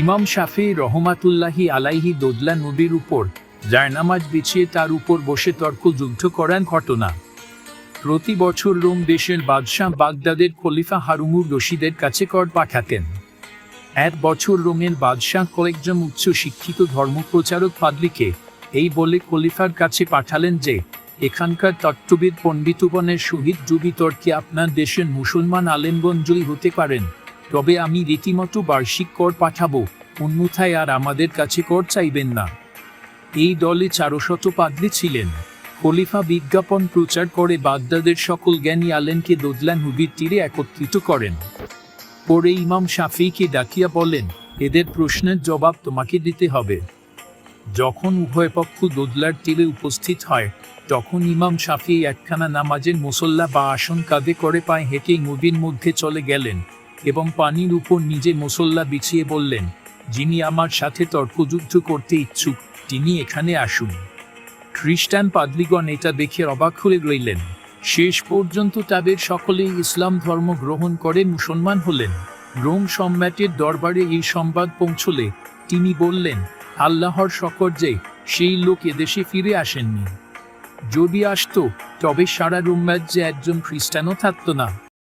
ইমাম শাফি রহমাতুল্লাহি আলাইহি দোদলা নবীর উপর জায়নামাজ বিছিয়ে তার উপর বসে তর্ক যুদ্ধ করার ঘটনা। প্রতি বছর রোম দেশের বাদশাহ বাগদাদের খলিফা হারুমুর রশিদের কাছে কর পাঠাতেন। এক বছর রোমের বাদশাহ কয়েকজন উচ্চ শিক্ষিত ধর্মপ্রচারক পাদলিকে এই বলে খলিফার কাছে পাঠালেন যে, এখানকার তত্ত্ববিদ পণ্ডিতগণের সহিত যদি তর্কে আপনার দেশের মুসলমান আলেমগণ জয়ী হতে পারেন। তবে আমি রীতিমতো বার্ষিক কর পাঠাবো, অন্যথায় আর আমাদের কাছে কর চাইবেন না। এই দলে চারশত পাদলি ছিলেন। খলিফা বিজ্ঞাপন প্রচার করে বাগদাদের সকল জ্ঞানী আলেনকে দোদলা নদীর তীরে একত্রিত করেন। পরে ইমাম শাফিকে ডাকিয়া বলেন, এদের প্রশ্নের জবাব তোমাকে দিতে হবে। যখন উভয় পক্ষ দোদলার তীরে উপস্থিত হয়, তখন ইমাম শাফি একখানা নামাজের মুসল্লা বা আসন কাঁধে করে পায়ে হেঁটে নদীর মধ্যে চলে গেলেন। এবং পানির উপর নিজে মুসল্লা বিছিয়ে বললেন, যিনি আমার সাথে তর্কযুদ্ধ করতে ইচ্ছুক, তিনি এখানে আসুন। খ্রিস্টান পাদলিগণ এটা দেখে অবাক হয়ে রইলেন। শেষ পর্যন্ত তাদের সকলেই ইসলাম ধর্ম গ্রহণ করে মুসলমান হলেন। রোম সম্রাটের দরবারে এই সংবাদ পৌঁছলে তিনি বললেন, আল্লাহর শকর যে সেই লোক এদেশে ফিরে আসেননি। যদি আসতো, তবে সারা রোম রাজ্যে একজন খ্রিস্টানও থাকতো না।